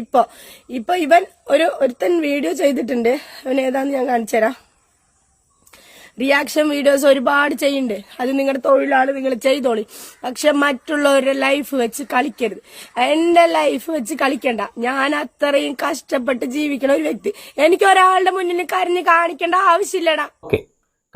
ഇപ്പൊ ഇപ്പൊ ഇവൻ ഒരു ഒരുത്തൻ വീഡിയോ ചെയ്തിട്ടുണ്ട്. അവൻ ഏതാന്ന് ഞാൻ കാണിച്ചു തരാം റിയാക്ഷൻ വീഡിയോസ് ഒരുപാട് ചെയ്യുന്നുണ്ട്. അത് നിങ്ങളുടെ തൊഴിലാണ് നിങ്ങൾ ചെയ്തോളി. പക്ഷെ മറ്റുള്ളവരുടെ ലൈഫ് വെച്ച് കളിക്കരുത്. എന്റെ ലൈഫ് വെച്ച് കളിക്കണ്ട. ഞാൻ അത്രയും കഷ്ടപ്പെട്ട് ജീവിക്കണ ഒരു വ്യക്തി. എനിക്ക് ഒരാളുടെ മുന്നിൽ കരഞ്ഞ് കാണിക്കേണ്ട ആവശ്യമില്ലടാ. ഓക്കെ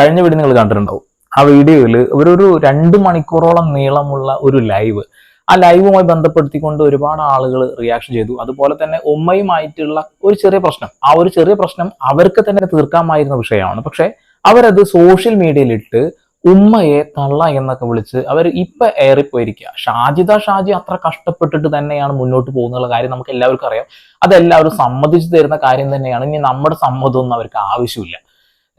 കഴിഞ്ഞ വീഡിയോ നിങ്ങൾ കണ്ടിട്ടുണ്ടാവും. ആ വീഡിയോയിൽ ഒരു രണ്ട് മണിക്കൂറോളം നീളമുള്ള ഒരു ലൈവ് ആ ലൈവുമായി ബന്ധപ്പെടുത്തിക്കൊണ്ട് ഒരുപാട് ആളുകൾ റിയാക്ഷൻ ചെയ്തു. അതുപോലെ തന്നെ ഉമ്മയുമായിട്ടുള്ള ഒരു ചെറിയ പ്രശ്നം. ആ ഒരു ചെറിയ പ്രശ്നം അവർക്ക് തന്നെ തീർക്കാമായിരുന്ന വിഷയമാണ്. പക്ഷെ അവരത് സോഷ്യൽ മീഡിയയിലിട്ട് ഉമ്മയെ തള്ള എന്നൊക്കെ വിളിച്ച് അവർ ഇപ്പൊ ഏറിപ്പോയിരിക്കുക ഷാജിദ ഷാജി അത്ര കഷ്ടപ്പെട്ടിട്ട് തന്നെയാണ് മുന്നോട്ട് പോകുന്നുള്ള കാര്യം നമുക്ക് എല്ലാവർക്കും അറിയാം. അതെല്ലാവരും സമ്മതിച്ചു തരുന്ന കാര്യം തന്നെയാണ്. ഇനി നമ്മുടെ സമ്മതമൊന്നും അവർക്ക് ആവശ്യമില്ല.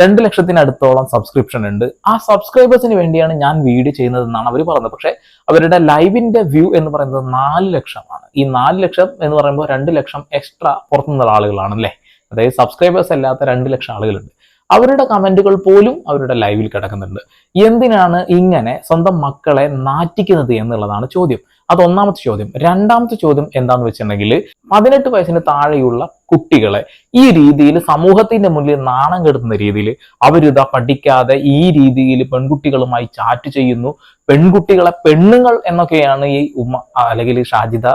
രണ്ട് ലക്ഷത്തിനടുത്തോളം സബ്സ്ക്രിപ്ഷൻ ഉണ്ട്. ആ സബ്സ്ക്രൈബേഴ്സിന് വേണ്ടിയാണ് ഞാൻ വീഡിയോ ചെയ്യുന്നത് എന്നാണ് അവർ പറയുന്നത്. പക്ഷേ അവരുടെ ലൈവിന്റെ വ്യൂ എന്ന് പറയുന്നത് നാല് ലക്ഷമാണ്. ഈ നാല് ലക്ഷം എന്ന് പറയുമ്പോൾ രണ്ട് ലക്ഷം എക്സ്ട്രാ പുറത്തുനിന്നുള്ള ആളുകളാണ് അല്ലേ? അതായത് സബ്സ്ക്രൈബേഴ്സ് അല്ലാത്ത രണ്ട് ലക്ഷം ആളുകളുണ്ട്. അവരുടെ കമന്റുകൾ പോലും അവരുടെ ലൈവിൽ കിടക്കുന്നുണ്ട്. എന്തിനാണ് ഇങ്ങനെ സ്വന്തം മക്കളെ നാറ്റിക്കുന്നത് എന്നുള്ളതാണ് ചോദ്യം. അത് ഒന്നാമത്തെ ചോദ്യം. രണ്ടാമത്തെ ചോദ്യം എന്താന്ന് വെച്ചിട്ടുണ്ടെങ്കിൽ പതിനെട്ട് വയസ്സിന് താഴെയുള്ള കുട്ടികളെ ഈ രീതിയിൽ സമൂഹത്തിന്റെ മുന്നിൽ നാണം കെടുത്തുന്ന രീതിയിൽ അവരിതാ പഠിക്കാതെ ഈ രീതിയിൽ പെൺകുട്ടികളുമായി ചാറ്റ് ചെയ്യുന്നു. പെൺകുട്ടികളെ പെണ്ണുങ്ങൾ എന്നൊക്കെയാണ് ഈ ഉമ്മ അല്ലെങ്കിൽ ഷാജിദ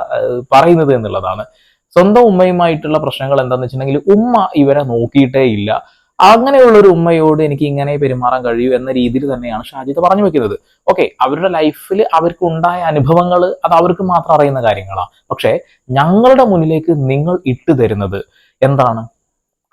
പറയുന്നത് എന്നുള്ളതാണ്. സ്വന്തം ഉമ്മയുമായിട്ടുള്ള പ്രശ്നങ്ങൾ എന്താന്ന് വെച്ചിട്ടുണ്ടെങ്കിൽ ഉമ്മ ഇവരെ നോക്കിയിട്ടേ ഇല്ല. അങ്ങനെയുള്ള ഒരു ഉമ്മയോട് എനിക്ക് ഇങ്ങനെ പെരുമാറാൻ കഴിയൂ എന്ന രീതിയിൽ തന്നെയാണ് ഷാജിദ് പറഞ്ഞു വെക്കുന്നത്. ഓക്കെ അവരുടെ ലൈഫിൽ അവർക്ക് ഉണ്ടായ അനുഭവങ്ങൾ അത് അവർക്ക് മാത്രം അറിയുന്ന കാര്യങ്ങളാണ്. പക്ഷേ ഞങ്ങളുടെ മുന്നിലേക്ക് നിങ്ങൾ ഇട്ടു തരുന്നത് എന്താണ്?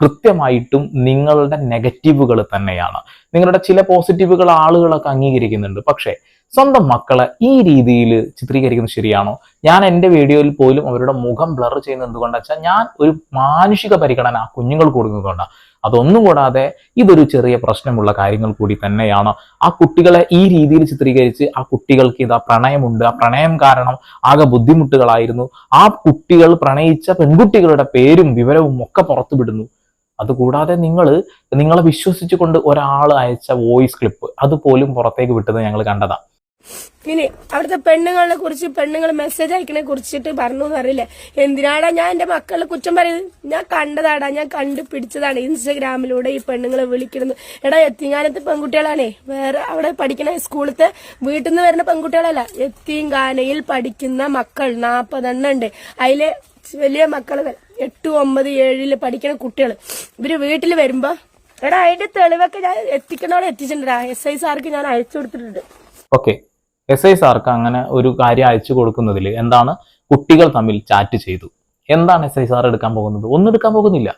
കൃത്യമായിട്ടും നിങ്ങളുടെ നെഗറ്റീവുകൾ തന്നെയാണ്. നിങ്ങളുടെ ചില പോസിറ്റീവുകൾ ആളുകളൊക്കെ അംഗീകരിക്കുന്നുണ്ട്. പക്ഷേ സ്വന്തം മക്കളെ ഈ രീതിയിൽ ചിത്രീകരിക്കുന്നത് ശരിയാണോ? ഞാൻ എന്റെ വീഡിയോയിൽ പോലും അവരുടെ മുഖം ബ്ലർ ചെയ്യുന്നത് എന്തുകൊണ്ടാ വെച്ചാൽ ഞാൻ ഒരു മാനുഷിക പരിഗണന കുഞ്ഞുങ്ങൾ കൊടുക്കുന്നതുകൊണ്ടാണ് അതൊന്നും കൂടാതെ ഇതൊരു ചെറിയ പ്രശ്നമുള്ള കാര്യങ്ങൾ കൂടി തന്നെയാണ്. ആ കുട്ടികളെ ഈ രീതിയിൽ ചിത്രീകരിച്ച് ആ കുട്ടികൾക്ക് ഇതാ പ്രണയമുണ്ട്. ആ പ്രണയം കാരണം ആകെ ബുദ്ധിമുട്ടുകളായിരുന്നു. ആ കുട്ടികൾ പ്രണയിച്ച പെൺകുട്ടികളുടെ പേരും വിവരവും ഒക്കെ പുറത്തുവിടുന്നു. അതുകൂടാതെ നിങ്ങൾ നിങ്ങളെ വിശ്വസിച്ചുകൊണ്ട് ഒരാൾ അയച്ച വോയിസ് ക്ലിപ്പ് അതുപോലും പുറത്തേക്ക് വിട്ടത് ഞങ്ങൾ കണ്ടതാ. ഇനി അവിടുത്തെ പെണ്ണുങ്ങളെ കുറിച്ച് പെണ്ണുങ്ങൾ മെസ്സേജ് അയക്കണെ കുറിച്ചിട്ട് പറഞ്ഞു എന്നറിയില്ലേ എന്തിനാടാ ഞാൻ എന്റെ മക്കളെ കുറ്റം പറയുന്നത് ഞാൻ കണ്ടതാടാ ഞാൻ കണ്ടുപിടിച്ചതാണ് ഇൻസ്റ്റഗ്രാമിലൂടെ ഈ പെണ്ണുങ്ങളെ വിളിക്കുന്നത്. എടാ എത്തിങ്ങാനത്തെ പെൺകുട്ടികളാണേ. വേറെ അവിടെ പഠിക്കണ സ്കൂളത്തെ വീട്ടിൽ നിന്ന് വരുന്ന പെൺകുട്ടികളല്ല. എത്തിങ്കാനയിൽ പഠിക്കുന്ന മക്കൾ നാപ്പതെണ്ണം ഉണ്ട്. അതിലെ വലിയ മക്കൾ വരെ എട്ട് ഒമ്പത് ഏഴിൽ പഠിക്കുന്ന കുട്ടികൾ ഇവർ വീട്ടിൽ വരുമ്പോ എടാ അതിന്റെ തെളിവൊക്കെ ഞാൻ എത്തിക്കണോടെ എത്തിച്ചിട്ടുണ്ടാ എസ് ഐ സാർക്ക് ഞാൻ അയച്ചു കൊടുത്തിട്ടുണ്ട്. ഓക്കെ എസ് ഐ സാർക്ക് അങ്ങനെ ഒരു കാര്യം അയച്ചു കൊടുക്കുന്നതിൽ എന്താണ്? കുട്ടികൾ തമ്മിൽ ചാറ്റ് ചെയ്തു. എന്താണ് എസ് ഐ സാർ എടുക്കാൻ പോകുന്നത്? ഒന്നും എടുക്കാൻ പോകുന്നില്ല.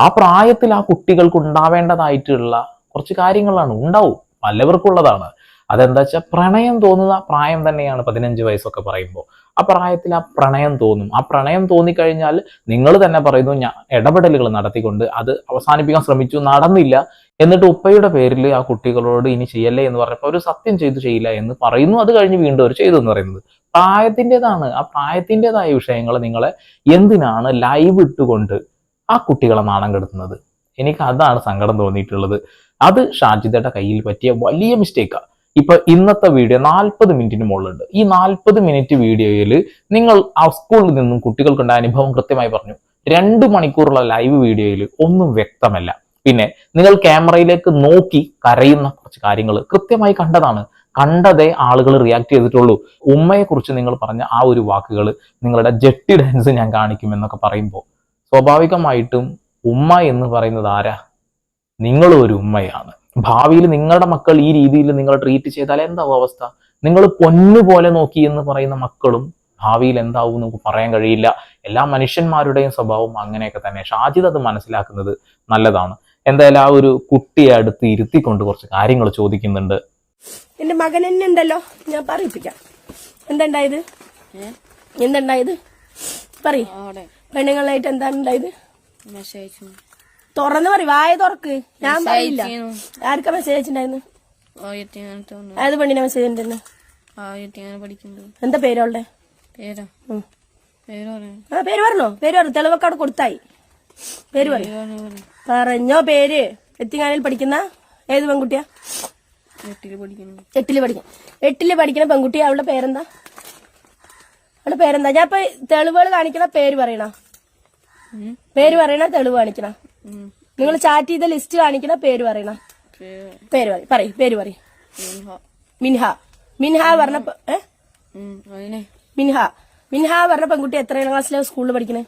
ആ പ്രായത്തിൽ ആ കുട്ടികൾക്ക് ഉണ്ടാവേണ്ടതായിട്ടുള്ള കുറച്ച് കാര്യങ്ങളാണ്. ഉണ്ടാവും. പലവർക്കുള്ളതാണ്. അതെന്താ വെച്ചാൽ പ്രണയം തോന്നുന്ന പ്രായം തന്നെയാണ് പതിനഞ്ച് വയസ്സൊക്കെ പറയുമ്പോൾ ആ പ്രായത്തിൽ ആ പ്രണയം തോന്നും. ആ പ്രണയം തോന്നിക്കഴിഞ്ഞാൽ നിങ്ങൾ തന്നെ പറയുന്നു ഞാൻ ഇടപെടലുകൾ നടത്തിക്കൊണ്ട് അത് അവസാനിപ്പിക്കാൻ ശ്രമിച്ചു നടന്നില്ല എന്നിട്ട് ഉപ്പയുടെ പേരിൽ ആ കുട്ടികളോട് ഇനി ചെയ്യല്ലേ എന്ന് പറഞ്ഞപ്പോൾ ഒരു സത്യം ചെയ്തു ചെയ്യില്ല എന്ന് പറയുന്നു. അത് കഴിഞ്ഞ് വീണ്ടും അവർ ചെയ്തു എന്ന് പറയുന്നത്. പ്രായത്തിന്റെതാണ്. ആ പ്രായത്തിന്റെതായ വിഷയങ്ങൾ നിങ്ങളെ എന്തിനാണ് ലൈവ് ഇട്ടുകൊണ്ട് ആ കുട്ടികളെ നാണം കെടുത്തുന്നത്? എനിക്ക് അതാണ് സങ്കടം തോന്നിയിട്ടുള്ളത്. അത് ഷാജിദയുടെ കയ്യിൽ പറ്റിയ വലിയ മിസ്റ്റേക്കാണ് ഇപ്പൊ ഇന്നത്തെ വീഡിയോ നാൽപ്പത് മിനിറ്റിന് മുകളിലുണ്ട്. ഈ നാൽപ്പത് മിനിറ്റ് വീഡിയോയിൽ നിങ്ങൾ ആ സ്കൂളിൽ നിന്നും കുട്ടികൾക്കുണ്ടായ അനുഭവം കൃത്യമായി പറഞ്ഞു. രണ്ട് മണിക്കൂറുള്ള ലൈവ് വീഡിയോയിൽ ഒന്നും വ്യക്തമല്ല. പിന്നെ നിങ്ങൾ ക്യാമറയിലേക്ക് നോക്കി കരയുന്ന കുറച്ച് കാര്യങ്ങൾ കൃത്യമായി കണ്ടതാണ്. കണ്ടതേ ആളുകൾ റിയാക്ട് ചെയ്തിട്ടുള്ളൂ. ഉമ്മയെക്കുറിച്ച് നിങ്ങൾ പറഞ്ഞ ആ ഒരു വാക്കുകൾ നിങ്ങളുടെ ജെട്ടി ഡാൻസ് ഞാൻ കാണിക്കുമെന്നൊക്കെ പറയുമ്പോൾ സ്വാഭാവികമായിട്ടും ഉമ്മ എന്ന് പറയുന്നത് ആരാ? നിങ്ങളും ഒരു ഉമ്മയാണ്. ഭാവിയിൽ നിങ്ങളുടെ മക്കൾ ഈ രീതിയിൽ നിങ്ങൾ ട്രീറ്റ് ചെയ്താൽ എന്താവും അവസ്ഥ? നിങ്ങൾ പൊന്നു പോലെ നോക്കി എന്ന് പറയുന്ന മക്കളും ഭാവിയിൽ എന്താവും നമുക്ക് പറയാൻ കഴിയില്ല. എല്ലാ മനുഷ്യന്മാരുടെയും സ്വഭാവം അങ്ങനെയൊക്കെ തന്നെ. ഷാജിദ് അത് മനസ്സിലാക്കുന്നത് നല്ലതാണ്. എന്തായാലും ആ ഒരു കുട്ടിയെ അടുത്ത് ഇരുത്തിക്കൊണ്ട് കുറച്ച് കാര്യങ്ങൾ ചോദിക്കുന്നുണ്ട്. എന്റെ മകൻ എന്നെ ഉണ്ടല്ലോ. ഞാൻ പറയിപ്പിക്കാം. എന്തുണ്ടായത്? എന്തുണ്ടായത്? പറയ്. പെണ്ണുങ്ങളായിട്ട് എന്താണ് ഉണ്ടായത്? തുറന്ന് പറയും വായ തുറക്ക്. ഞാൻ പറയില്ല. ആർക്കാ മെസ്സേജ് അയച്ചിട്ടുണ്ടായിരുന്നു? ആയിരത്തി ഏത് പെണ്ണിനെ മെസ്സേജ് ഉണ്ടായിരുന്നു ആയിരത്തി എന്താ പേരോളുടെ പേരാ? ആ പേര് പറഞ്ഞോ? പേര് പറഞ്ഞു തെളിവൊക്കെ അവിടെ കൊടുത്തായി. പേര് പേര് പറഞ്ഞോ പേര്. എത്തിങ്ങാനിൽ പഠിക്കുന്ന ഏത് പെൺകുട്ടിയാ? എട്ടിൽ പഠിക്കണം എട്ടിൽ പഠിക്കുന്ന എട്ടിൽ പഠിക്കുന്ന പെൺകുട്ടി അവളുടെ പേരെന്താ? അവളുടെ പേരെന്താ? ഞാൻ ഇപ്പൊ തെളിവുകൾ കാണിക്കണ പേര് പറയണ? പേര് പറയണ? തെളിവ് കാണിക്കണ. നിങ്ങൾ ചാറ്റ് ചെയ്ത ലിസ്റ്റ് കാണിക്കണ പേര് പറയണ. പേര് പറയും പറയും പേര് പറയും. മിൻഹ. മിൻഹ. പറഞ്ഞ മിൻഹ. മിൻഹ പറഞ്ഞ പെൺകുട്ടി എത്രയാം ക്ലാസ്സിലാണ് സ്കൂളിൽ പഠിക്കണേ?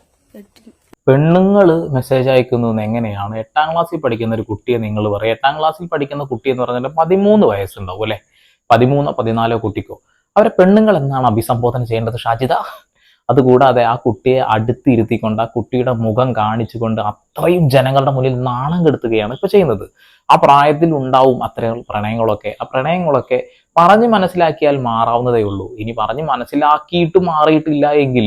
പെണ്ണുങ്ങൾ മെസ്സേജ് അയക്കുന്നത് എങ്ങനെയാണ്? എട്ടാം ക്ലാസ്സിൽ പഠിക്കുന്ന ഒരു കുട്ടിയെ നിങ്ങൾ പറയും. എട്ടാം ക്ലാസ്സിൽ പഠിക്കുന്ന കുട്ടി എന്ന് പറഞ്ഞാൽ പതിമൂന്ന് വയസ്സുണ്ടാവും അല്ലെ? പതിമൂന്നോ പതിനാലോ കുട്ടിക്കോ. അവരെ പെണ്ണുങ്ങൾ എന്നാണ് അഭിസംബോധന ചെയ്യേണ്ടത് ഷാജിദ? അതുകൂടാതെ ആ കുട്ടിയെ അടുത്തിരുത്തിക്കൊണ്ട് ആ കുട്ടിയുടെ മുഖം കാണിച്ചുകൊണ്ട് അത്രയും ജനങ്ങളുടെ മുന്നിൽ നാണം കെടുത്തുകയാണ് ഇപ്പൊ ചെയ്യുന്നത്. ആ പ്രായത്തിൽ ഉണ്ടാവും അത്രയും പ്രണയങ്ങളൊക്കെ. ആ പ്രണയങ്ങളൊക്കെ പറഞ്ഞു മനസ്സിലാക്കിയാൽ മാറാവുന്നതേ ഉള്ളൂ. ഇനി പറഞ്ഞു മനസ്സിലാക്കിയിട്ട് മാറിയിട്ടില്ല എങ്കിൽ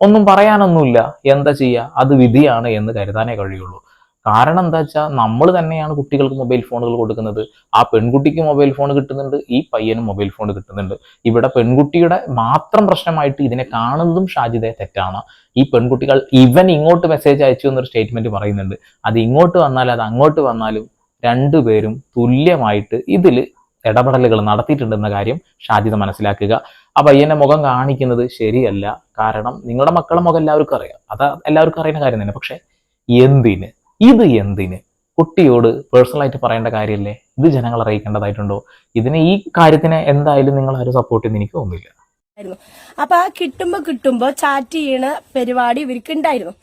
ഒന്നും പറയാനൊന്നുമില്ല. എന്താ ചെയ്യുക? അത് വിധിയാണ് എന്ന് കരുതാനേ കഴിയുള്ളൂ. കാരണം എന്താ വെച്ചാൽ നമ്മൾ തന്നെയാണ് കുട്ടികൾക്ക് മൊബൈൽ ഫോണുകൾ കൊടുക്കുന്നത്. ആ പെൺകുട്ടിക്ക് മൊബൈൽ ഫോൺ കിട്ടുന്നുണ്ട് ഈ പയ്യനും മൊബൈൽ ഫോൺ കിട്ടുന്നുണ്ട്. ഇവിടെ പെൺകുട്ടിയുടെ മാത്രം പ്രശ്നമായിട്ട് ഇതിനെ കാണുന്നതും ഷാജിദയെ തെറ്റാണ്. ഈ പെൺകുട്ടികൾ ഇവൻ ഇങ്ങോട്ട് മെസ്സേജ് അയച്ചു എന്നൊരു സ്റ്റേറ്റ്മെന്റ് പറയുന്നുണ്ട്. അത് ഇങ്ങോട്ട് വന്നാലും അത് അങ്ങോട്ട് വന്നാലും രണ്ടുപേരും തുല്യമായിട്ട് ഇതിൽ ഇടപെടലുകൾ നടത്തിയിട്ടുണ്ടെന്ന കാര്യം ഷാജിദ മനസ്സിലാക്കുക. ആ പയ്യനെ മുഖം കാണിക്കുന്നത് ശരിയല്ല. കാരണം നിങ്ങളുടെ മക്കളുടെ മുഖം എല്ലാവർക്കും അറിയാം. അത് എല്ലാവർക്കും അറിയുന്ന കാര്യം തന്നെ. പക്ഷെ എന്തിന്? ഇത് എന്തിന്? കുട്ടിയോട് പേഴ്സണലായിട്ട് പറയേണ്ട കാര്യമല്ലേ ഇത് ജനങ്ങൾ അറിയിക്കേണ്ടതായിട്ടുണ്ടോ? ഇതിന് ഈ കാര്യത്തിന് എന്തായാലും നിങ്ങൾ ആരും സപ്പോർട്ട് ചെയ്യുന്ന എനിക്ക് തോന്നുന്നില്ല. അപ്പൊ ആ കിട്ടുമ്പോ കിട്ടുമ്പോ ചാറ്റ് ചെയ്യണ പരിപാടി ഇവർക്ക് ഉണ്ടായിരുന്നു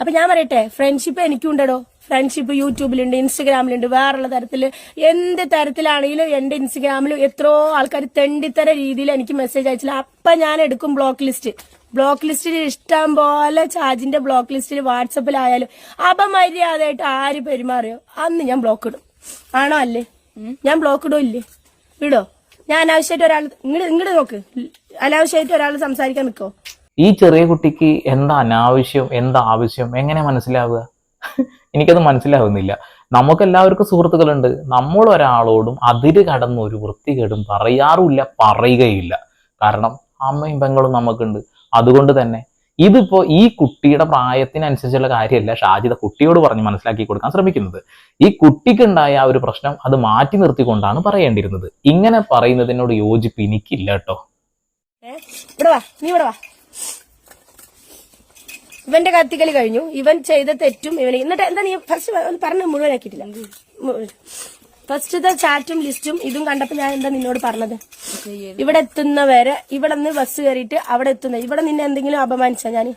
അപ്പൊ ഞാൻ പറയട്ടെ ഫ്രണ്ട്ഷിപ്പ് എനിക്കും ഉണ്ടോ ഫ്രണ്ട്ഷിപ്പ് യൂട്യൂബിലുണ്ട് ഇൻസ്റ്റഗ്രാമിലുണ്ട് വേറെയുള്ള തരത്തിൽ എന്ത് തരത്തിലാണെങ്കിലും എന്റെ ഇൻസ്റ്റഗ്രാമിലും എത്രയോ ആൾക്കാർ തെണ്ടിത്തര രീതിയിൽ എനിക്ക് മെസ്സേജ് അയച്ചില്ല. അപ്പൊ ഞാൻ എടുക്കും ബ്ലോക്ക് ലിസ്റ്റ് ബ്ലോക്ക് ലിസ്റ്റിൽ ഇഷ്ടം പോലെ ചാജിന്റെ ബ്ലോക്ക് ലിസ്റ്റിൽ വാട്സപ്പിലായാലും അപമര്യാദയായിട്ട് ആര് പെരുമാറിയോ? അന്ന് ഞാൻ ബ്ലോക്ക് ഇടും. ആണോ അല്ലേ? ഞാൻ ബ്ലോക്ക് ഇടോ ഇല്ലേ? വിടോ. ഞാൻ അനാവശ്യമായിട്ട് ഒരാൾ ഇങ്ങോട്ട് ഇങ്ങോട്ട് നോക്ക്. അനാവശ്യമായിട്ട് ഒരാൾ സംസാരിക്കാൻ നിൽക്കോ ഈ ചെറിയ കുട്ടിക്ക് എന്താ അനാവശ്യം? എന്താ ആവശ്യം? എങ്ങനെ മനസ്സിലാവുക? എനിക്കത് മനസ്സിലാവുന്നില്ല. നമുക്ക് എല്ലാവർക്കും സുഹൃത്തുക്കളുണ്ട്. നമ്മൾ ഒരാളോടും അതിര് കടന്ന് ഒരു വൃത്തികേടും പറയാറുമില്ല പറയുകയില്ല. കാരണം അമ്മയും പെങ്ങളും നമുക്കുണ്ട്. അതുകൊണ്ട് തന്നെ ഇതിപ്പോ ഈ കുട്ടിയുടെ പ്രായത്തിനനുസരിച്ചുള്ള കാര്യമല്ല ഷാജിദ കുട്ടിയോട് പറഞ്ഞ് മനസ്സിലാക്കി കൊടുക്കാൻ ശ്രമിക്കുന്നത്. ഈ കുട്ടിക്കുണ്ടായ ആ ഒരു പ്രശ്നം അത് മാറ്റി നിർത്തിക്കൊണ്ടാണ് പറയേണ്ടിയിരുന്നത്. ഇങ്ങനെ പറയുന്നതിനോട് യോജിപ്പ് എനിക്കില്ല കേട്ടോ. ഇവന്റെ കത്തിക്കലി കഴിഞ്ഞു. ഇവൻ ചെയ്ത തെറ്റും ഇവനെ എന്നിട്ട് എന്താ നീ ഫസ്റ്റ് പറഞ്ഞ മുഴുവനാക്കിയിട്ടില്ല. ഫസ്റ്റത്തെ ചാറ്റും ലിസ്റ്റും ഇതും കണ്ടപ്പോ ഞാൻ എന്താ നിന്നോട് പറഞ്ഞത്. ഇവിടെ എത്തുന്നവരെ ഇവിടെ നിന്ന് ബസ് കയറിയിട്ട് അവിടെ എത്തുന്ന ഇവിടെ നിന്നെ എന്തെങ്കിലും അപമാനിച്ച ഞാൻ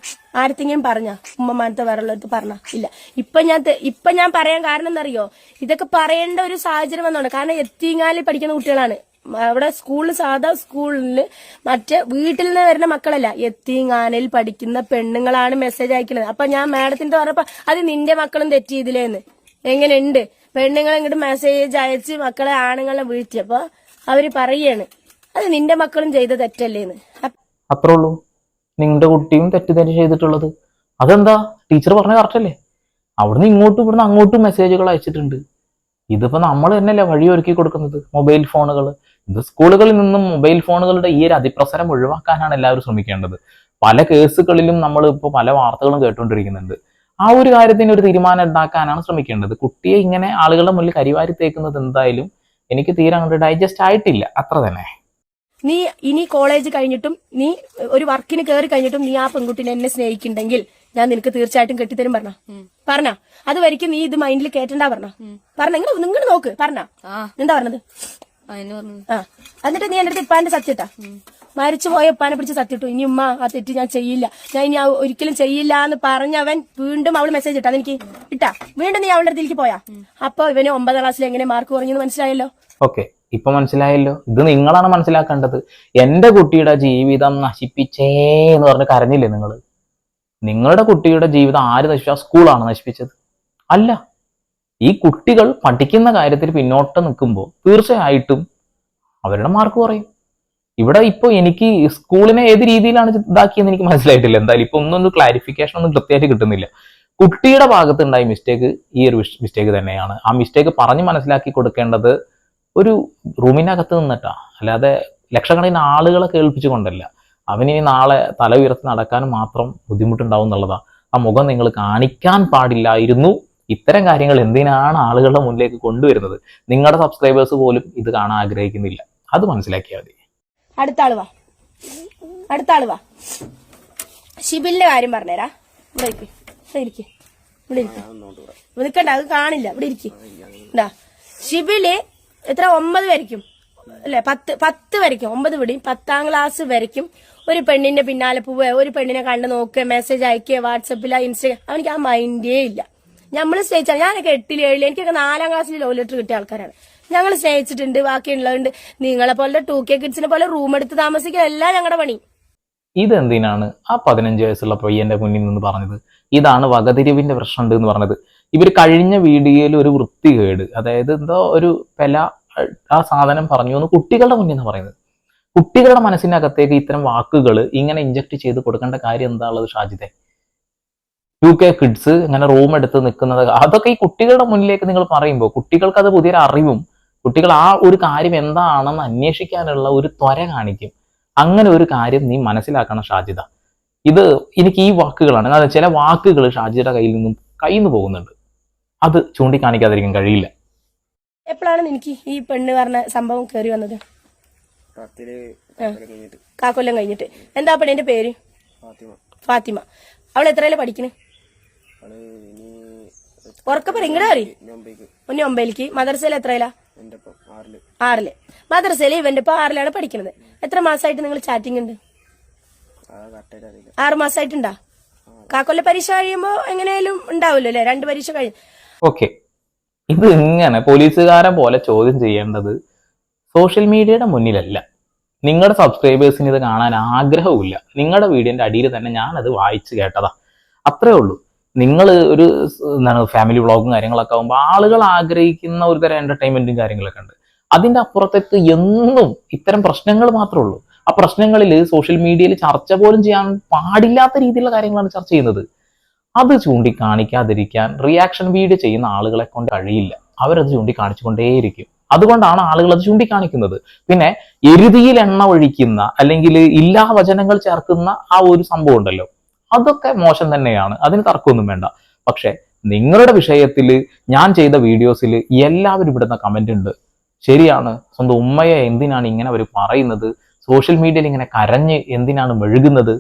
ആരത്തെങ്കിലും പറഞ്ഞ? ഉമ്മമാനത്തെ വേറുള്ളവർക്ക് പറഞ്ഞ? ഇല്ല. ഇപ്പൊ ഞാൻ ഇപ്പൊ ഞാൻ പറയാൻ കാരണം എന്നറിയോ ഇതൊക്കെ പറയേണ്ട ഒരു സാഹചര്യം വന്നോണ്ട്. കാരണം എത്തിങ്ങാലിൽ പഠിക്കുന്ന കുട്ടികളാണ്. അവിടെ സ്കൂളിൽ സാധാ സ്കൂളിൽ മറ്റേ വീട്ടിൽ നിന്ന് വരുന്ന മക്കളല്ല. എത്തിങ്ങാനയിൽ പഠിക്കുന്ന പെണ്ണുങ്ങളാണ് മെസ്സേജ് അയക്കുന്നത് അപ്പൊ ഞാൻ മാഡത്തിന്റെ പറഞ്ഞപ്പോ അത് നിന്റെ മക്കളും തെറ്റിയതിലേന്ന് എങ്ങനെയുണ്ട്? പെണ്ണുങ്ങൾ ഇങ്ങോട്ട് മെസ്സേജ് അയച്ച് മക്കളെ ആണുങ്ങളെ വീഴ്ത്തിയപ്പോ അവർ പറയാണ് അത് നിന്റെ മക്കളും ചെയ്ത തെറ്റല്ലേന്ന്. അത്രേ ഉള്ളൂ നിങ്ങളുടെ കുട്ടിയും തെറ്റ് തന്നെ ചെയ്തിട്ടുള്ളത്. അതെന്താ? ടീച്ചർ പറഞ്ഞ കറക്റ്റ് അല്ലേ? അവിടുന്ന് ഇങ്ങോട്ടും ഇവിടുന്ന് അങ്ങോട്ടും മെസ്സേജുകൾ അയച്ചിട്ടുണ്ട്. ഇതിപ്പോ നമ്മൾ തന്നെയല്ലേ വഴി ഒരുക്കി കൊടുക്കുന്നത്? മൊബൈൽ ഫോണുകൾ ഇത് സ്കൂളുകളിൽ നിന്നും മൊബൈൽ ഫോണുകളുടെ ഈ ഒരു അതിപ്രസരം ഒഴിവാക്കാനാണ് എല്ലാവരും ശ്രമിക്കേണ്ടത്. പല കേസുകളിലും നമ്മൾ ഇപ്പോൾ പല വാർത്തകളും കേട്ടുകൊണ്ടിരിക്കുന്നുണ്ട്. ആ ഒരു കാര്യത്തിന് ഒരു തീരുമാനം ഉണ്ടാക്കാനാണ് ശ്രമിക്കേണ്ടത്. കുട്ടിയെ ഇങ്ങനെ ആളുകളുടെ മുന്നിൽ കരിവാരി തേക്കുന്നത് എന്തായാലും എനിക്ക് തീരെ അങ്ങോട്ട് ഡൈജസ്റ്റ് ആയിട്ടില്ല. അത്ര തന്നെ. നീ ഇനി കോളേജ് കഴിഞ്ഞിട്ടും നീ ഒരു വർക്കിന് കയറി കഴിഞ്ഞിട്ടും നീ ആ പെൺകുട്ടിനെ എന്നെ സ്നേഹിക്കുന്നുണ്ടെങ്കിൽ ഞാൻ നിനക്ക് തീർച്ചയായിട്ടും കെട്ടിത്തരും പറഞ്ഞ. പറഞ്ഞ. അത് വരിക്കും നീ ഇത് മൈൻഡിൽ കേട്ടണ്ടാ പറഞ്ഞ. പറഞ്ഞ. നിങ്ങൾ നിങ്ങൾ നോക്ക്. പറഞ്ഞ. എന്താ പറഞ്ഞത്? ആ എന്നിട്ട് നീ എന്റെ അടുത്ത് ഇപ്പാന്റെ സത്യട്ടാ. മരിച്ചു പോയ ഉപ്പാനെ പിടിച്ച് സത്യട്ടു. ഇനി ഉമ്മ ആ തെറ്റ് ഞാൻ ചെയ്യില്ല. ഞാൻ ഇനി ഒരിക്കലും ചെയ്യില്ല എന്ന് പറഞ്ഞ അവൻ വീണ്ടും അവൾ മെസ്സേജ് ഇട്ടാ. എനിക്ക് ഇട്ടാ. വീണ്ടും നീ അവളുടെ അടുത്തേക്ക് പോയാ. അപ്പൊ ഇവന് ഒമ്പതാം ക്ലാസ്സിൽ എങ്ങനെ മാർക്ക് കുറഞ്ഞെന്ന് മനസ്സിലായല്ലോ? ഓക്കെ. ഇപ്പൊ മനസ്സിലായല്ലോ? ഇത് നിങ്ങളാണ് മനസ്സിലാക്കേണ്ടത്. എന്റെ കുട്ടിയുടെ ജീവിതം നശിപ്പിച്ചേ എന്ന് പറഞ്ഞ് കരഞ്ഞില്ലേ നിങ്ങൾ നിങ്ങളുടെ കുട്ടിയുടെ ജീവിതം ആര് നശിപ്പിച്ച? സ്കൂളാണ് നശിപ്പിച്ചത്? അല്ല. ഈ കുട്ടികൾ പഠിക്കുന്ന കാര്യത്തിൽ പിന്നോട്ട് നിൽക്കുമ്പോൾ തീർച്ചയായിട്ടും അവരുടെ മാർക്ക് കുറയും. ഇവിടെ ഇപ്പോൾ എനിക്ക് സ്കൂളിനെ ഏത് രീതിയിലാണ് ഇതാക്കിയെന്ന് എനിക്ക് മനസ്സിലായിട്ടില്ല. എന്തായാലും ഇപ്പൊ ഒന്നൊന്നും ക്ലാരിഫിക്കേഷൻ ഒന്നും കൃത്യമായിട്ട് കിട്ടുന്നില്ല. കുട്ടിയുടെ ഭാഗത്തുണ്ടായ മിസ്റ്റേക്ക് ഈ ഒരു മിസ്റ്റേക്ക് തന്നെയാണ്. ആ മിസ്റ്റേക്ക് പറഞ്ഞ് മനസ്സിലാക്കി കൊടുക്കേണ്ടത് ഒരു റൂമിനകത്ത് നിന്നിട്ടാ. അല്ലാതെ ലക്ഷക്കണക്കിന് ആളുകളെ കേൾപ്പിച്ചുകൊണ്ടല്ല. ഇനി നാളെ തല ഉയർത്തി നടക്കാനും മാത്രം ബുദ്ധിമുട്ടുണ്ടാവും എന്നുള്ളതാ. ആ മുഖം നിങ്ങൾ കാണിക്കാൻ പാടില്ലായിരുന്നു. ഇത്തരം കാര്യങ്ങൾ എന്തിനാണ് ആളുകളുടെ മുന്നിലേക്ക് കൊണ്ടുവരുന്നത്? നിങ്ങളുടെ സബ്സ്ക്രൈബേഴ്സ് പോലും ഇത് കാണാൻ ആഗ്രഹിക്കുന്നില്ല. അത് മനസ്സിലാക്കിയാൽ മതി. അടുത്ത ആൾ വാ. അടുത്ത ആൾ വാ. ഷിബിലിന്റെ കാര്യം പറഞ്ഞുതരാ ഇവിടെ ഇരിക്ക്. അത് കാണില്ല. ഇവിടെ ഇരിക്ക്. ഷിബിൽ എത്ര? ഒമ്പത് വരയ്ക്കും. അല്ലെ? പത്ത് പത്ത് വരയ്ക്കും. ഒമ്പത് പിടിയും പത്താം ക്ലാസ് വരയ്ക്കും. ഒരു പെണ്ണിന്റെ പിന്നാലെ പോവുക. ഒരു പെണ്ണിനെ കണ്ട് നോക്കുക. മെസ്സേജ് അയക്കുക. വാട്സപ്പില ഇൻസ്റ്റഗ്രാം അവനിക്ക് ആ മൈൻഡേ ഇല്ല. നമ്മൾ സ്നേഹിച്ചാൽ ഞാനൊക്കെ എട്ടിൽ ഏഴിൽ എനിക്കൊക്കെ നാലാം ക്ലാസ്സിൽ ലോ ലെറ്റർ കിട്ടിയ ആൾക്കാരാണ്. ഞങ്ങൾ സ്നേഹിച്ചിട്ടുണ്ട് ബാക്കിയുള്ളതുണ്ട് നിങ്ങളെ പോലെ ടു കെ കിഡ്സിനെ പോലെ റൂം എടുത്ത് താമസിക്കുക എല്ലാം ഞങ്ങളുടെ പണി. ഇതെന്തിനാണ് ആ പതിനഞ്ച് വയസ്സുള്ള പയ്യന്റെ മുന്നിൽ നിന്ന് പറഞ്ഞത്? ഇതാണ് വകതിരിവിന്റെ പ്രശ്നമുണ്ട് എന്ന് പറഞ്ഞത്. ഇവർ കഴിഞ്ഞ വീഡിയോയിൽ ഒരു വൃത്തികേട് അതായത് എന്തോ ഒരു പെല ആ സാധനം പറഞ്ഞു എന്ന് കുട്ടികളുടെ മുന്നിൽ നിന്ന് പറയുന്നത്. കുട്ടികളുടെ മനസ്സിനകത്തേക്ക് ഇത്തരം വാക്കുകൾ ഇങ്ങനെ ഇഞ്ചക്ട് ചെയ്ത് കൊടുക്കേണ്ട കാര്യം എന്താണുള്ളത് ഷാജിദെ? യു കെ കിഡ്സ് ഇങ്ങനെ റൂം എടുത്ത് നിൽക്കുന്നത് അതൊക്കെ ഈ കുട്ടികളുടെ മുന്നിലേക്ക് നിങ്ങൾ പറയുമ്പോൾ കുട്ടികൾക്ക് അത് പുതിയൊരു അറിവും കുട്ടികൾ ആ ഒരു കാര്യം എന്താണെന്ന് അന്വേഷിക്കാനുള്ള ഒരു ത്വര കാണിക്കും. അങ്ങനെ ഒരു കാര്യം നീ മനസ്സിലാക്കണം ഷാജിദ. ഇത് എനിക്ക് ഈ വാക്കുകളാണ് അതായത് ചില വാക്കുകൾ ഷാജിയുടെ കയ്യിൽ നിന്നും കയ്യിൽ നിന്ന് പോകുന്നുണ്ട്. അത് ചൂണ്ടിക്കാണിക്കാതിരിക്കാൻ കഴിയില്ല. എപ്പോഴാണ് എനിക്ക് ഈ പെണ്ണ് പറഞ്ഞ സംഭവം കയറി വന്നത്? കാക്കൊല്ലം കഴിഞ്ഞിട്ട്. എന്താ പെണ്ണിന്റെ പേര്? ഫാത്തിമ. ഫാത്തിമ. അവൾ എത്രയല്ലേ പഠിക്കണേ? അവൾ ഇനി ഉറക്കെ പറ ഇങ്ങടെ ഒന്നി ഒമ്പതിലേക്ക് മദർസയിൽ എത്രയിലാ ആറിൽ. ആറിൽ. മദർസയിൽ ഇവന്റെ ഇപ്പൊ ആറിലാണ് പഠിക്കുന്നത് എത്ര മാസമായിട്ട് നിങ്ങൾ ചാറ്റിംഗ് ഉണ്ട്? ആറ് മാസമായിട്ടുണ്ടാ കാക്കൊല്ല പരീക്ഷ കഴിയുമ്പോ എങ്ങനെയാലും ഉണ്ടാവില്ലോ അല്ലെ? രണ്ട് പരീക്ഷ കഴിഞ്ഞു ഓക്കെ ഇത് ഇങ്ങനെ പോലീസുകാരെ പോലെ ചോദ്യം ചെയ്യേണ്ടത് സോഷ്യൽ മീഡിയയുടെ മുന്നിലല്ല. നിങ്ങളുടെ സബ്സ്ക്രൈബേഴ്സിന് ഇത് കാണാൻ ആഗ്രഹവുമില്ല. നിങ്ങളുടെ വീഡിയോന്റെ അടിയിൽ തന്നെ ഞാനത് വായിച്ചു കേട്ടതാ. അത്രേ ഉള്ളൂ. നിങ്ങൾ ഒരു എന്താണ് ഫാമിലി വ്ളോഗും കാര്യങ്ങളൊക്കെ ആകുമ്പോൾ ആളുകൾ ആഗ്രഹിക്കുന്ന ഒരു തരം എന്റർടൈൻമെന്റും കാര്യങ്ങളൊക്കെ ഉണ്ട്. അതിന്റെ അപ്പുറത്തേക്ക് എന്നും ഇത്തരം പ്രശ്നങ്ങൾ മാത്രമേ ഉള്ളൂ. ആ പ്രശ്നങ്ങളിൽ സോഷ്യൽ മീഡിയയിൽ ചർച്ച പോലും ചെയ്യാൻ പാടില്ലാത്ത രീതിയിലുള്ള കാര്യങ്ങളാണ് ചർച്ച ചെയ്യുന്നത്. അത് ചൂണ്ടിക്കാണിക്കാതിരിക്കാൻ റിയാക്ഷൻ വീഡിയോ ചെയ്യുന്ന ആളുകളെ കൊണ്ട് കഴിയില്ല. അവരത് ചൂണ്ടിക്കാണിച്ചുകൊണ്ടേയിരിക്കും. അതുകൊണ്ടാണ് ആളുകൾ അത് ചൂണ്ടിക്കാണിക്കുന്നത്. പിന്നെ എരുതിയിൽ എണ്ണ ഒഴിക്കുന്ന അല്ലെങ്കിൽ ഇല്ലാ വചനങ്ങൾ ചേർക്കുന്ന ആ ഒരു സംഭവം ഉണ്ടല്ലോ. അതൊക്കെ മോശം തന്നെയാണ്. അതിന് തർക്കമൊന്നും വേണ്ട. പക്ഷെ നിങ്ങളുടെ വിഷയത്തിൽ ഞാൻ ചെയ്ത വീഡിയോസിൽ എല്ലാവരും ഇവിടുന്ന കമന്റ് ഉണ്ട്. ശരിയാണ് സ്വന്തം ഉമ്മയെ എന്തിനാണ് ഇങ്ങനെ അവർ പറയുന്നത്? സോഷ്യൽ മീഡിയയിൽ ഇങ്ങനെ കരഞ്ഞ് എന്തിനാണ് മെഴുകുന്നത്?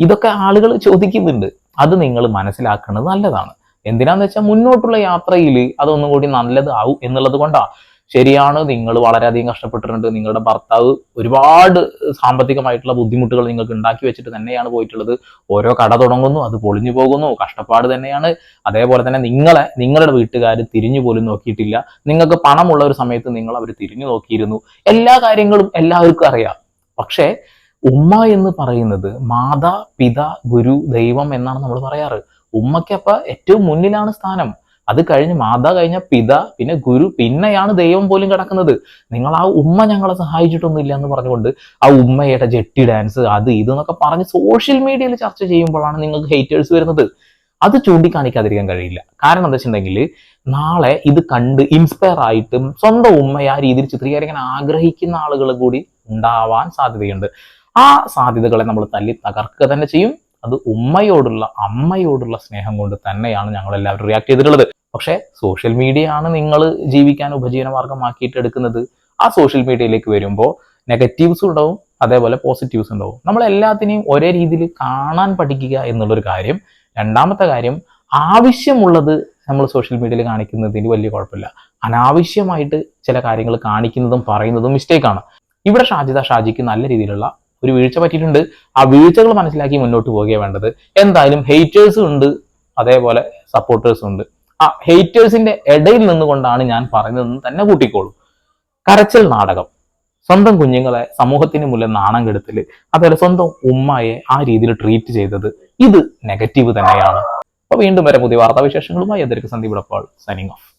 ഇതൊക്കെ ആളുകൾ ചോദിക്കുന്നുണ്ട്. അത് നിങ്ങൾ മനസ്സിലാക്കുന്നത് നല്ലതാണ്. എന്തിനാന്ന് വെച്ചാൽ മുന്നോട്ടുള്ള യാത്രയിൽ അതൊന്നും കൂടി നല്ലതാവും എന്നുള്ളത് കൊണ്ടാ. ശരിയാണ് നിങ്ങൾ വളരെയധികം കഷ്ടപ്പെട്ടിട്ടുണ്ട്. നിങ്ങളുടെ ഭർത്താവ് ഒരുപാട് സാമ്പത്തികമായിട്ടുള്ള ബുദ്ധിമുട്ടുകൾ നിങ്ങൾക്ക് ഉണ്ടാക്കി വെച്ചിട്ട് തന്നെയാണ് പോയിട്ടുള്ളത്. ഓരോ കട തുടങ്ങുന്നു അത് പൊളിഞ്ഞു പോകുന്നു കഷ്ടപ്പാട് തന്നെയാണ്. അതേപോലെ തന്നെ നിങ്ങളെ നിങ്ങളുടെ വീട്ടുകാർ തിരിഞ്ഞു പോലും നോക്കിയിട്ടില്ല. നിങ്ങൾക്ക് പണമുള്ള ഒരു സമയത്ത് നിങ്ങൾ അവർ തിരിഞ്ഞു നോക്കിയിരുന്നു. എല്ലാ കാര്യങ്ങളും എല്ലാവർക്കും അറിയാം. പക്ഷേ ഉമ്മ എന്ന് പറയുന്നത് മാതാ പിത ഗുരു ദൈവം എന്നാണ് നമ്മൾ പറയാറ്. ഉമ്മയ്ക്കപ്പ ഏറ്റവും മുന്നിലാണ് സ്ഥാനം. അത് കഴിഞ്ഞ് മാതാ കഴിഞ്ഞ പിത പിന്നെ ഗുരു പിന്നെയാണ് ദൈവം പോലും കിടക്കുന്നത്. നിങ്ങൾ ആ ഉമ്മ ഞങ്ങളെ സഹായിച്ചിട്ടൊന്നുമില്ല എന്ന് പറഞ്ഞുകൊണ്ട് ആ ഉമ്മയുടെ ജെട്ടി ഡാൻസ് അത് ഇത് എന്നൊക്കെ പറഞ്ഞ് സോഷ്യൽ മീഡിയയിൽ ചർച്ച ചെയ്യുമ്പോഴാണ് നിങ്ങൾക്ക് ഹേറ്റേഴ്സ് വരുന്നത്. അത് ചൂണ്ടിക്കാണിക്കാതിരിക്കാൻ കഴിയില്ല. കാരണം എന്താ വെച്ചിട്ടുണ്ടെങ്കിൽ നാളെ ഇത് കണ്ട് ഇൻസ്പയർ ആയിട്ടും സ്വന്തം ഉമ്മയെ ആ രീതിയിൽ ചിത്രീകരിക്കാൻ ആഗ്രഹിക്കുന്ന ആളുകൾ കൂടി ഉണ്ടാവാൻ സാധ്യതയുണ്ട്. ആ സാധ്യതകളെ നമ്മൾ തല്ലി തകർക്കുക തന്നെ ചെയ്യും. അത് ഉമ്മയോടുള്ള അമ്മയോടുള്ള സ്നേഹം കൊണ്ട് തന്നെയാണ് ഞങ്ങൾ എല്ലാവരും റിയാക്ട് ചെയ്തിട്ടുള്ളത്. പക്ഷേ സോഷ്യൽ മീഡിയ ആണ് നിങ്ങൾ ജീവിക്കാൻ ഉപജീവന മാർഗമാക്കിയിട്ട് എടുക്കുന്നത്. ആ സോഷ്യൽ മീഡിയയിലേക്ക് വരുമ്പോൾ നെഗറ്റീവ്സ് ഉണ്ടാവും അതേപോലെ പോസിറ്റീവ്സ് ഉണ്ടാവും. നമ്മൾ എല്ലാത്തിനെയും ഒരേ രീതിയിൽ കാണാൻ പഠിക്കുക എന്നുള്ളൊരു കാര്യം. രണ്ടാമത്തെ കാര്യം ആവശ്യമുള്ളത് നമ്മൾ സോഷ്യൽ മീഡിയയിൽ കാണിക്കുന്നതിന് വലിയ കുഴപ്പമില്ല. അനാവശ്യമായിട്ട് ചില കാര്യങ്ങൾ കാണിക്കുന്നതും പറയുന്നതും മിസ്റ്റേക്കാണ് ഇവിടെ ഷാജിദ ഷാജിക്ക് നല്ല രീതിയിലുള്ള ഒരു വീഴ്ച പറ്റിയിട്ടുണ്ട്. ആ വീഴ്ചകൾ മനസ്സിലാക്കി മുന്നോട്ട് പോവുകയാണ് വേണ്ടത്. എന്തായാലും ഹെയ്റ്റേഴ്സും ഉണ്ട്. അതേപോലെ സപ്പോർട്ടേഴ്സും ഉണ്ട്. ആ ഹെയ്റ്റേഴ്സിന്റെ ഇടയിൽ നിന്നുകൊണ്ടാണ് ഞാൻ പറയുന്നതെന്ന് തന്നെ കൂട്ടിക്കോളൂ. കരച്ചൽ നാടകം. സ്വന്തം കുഞ്ഞുങ്ങളെ സമൂഹത്തിന് മുന്നിൽ നാണം കെടുത്തൽ അതുപോലെ സ്വന്തം ഉമ്മയെ ആ രീതിയിൽ ട്രീറ്റ് ചെയ്തത്. ഇത് നെഗറ്റീവ് തന്നെയാണ്. അപ്പൊ വീണ്ടും വരെ പുതിയ വാർത്താവിശേഷങ്ങളുമായി. അതിർക്ക് സന്ദീപ് സൈനിങ് ഓഫ്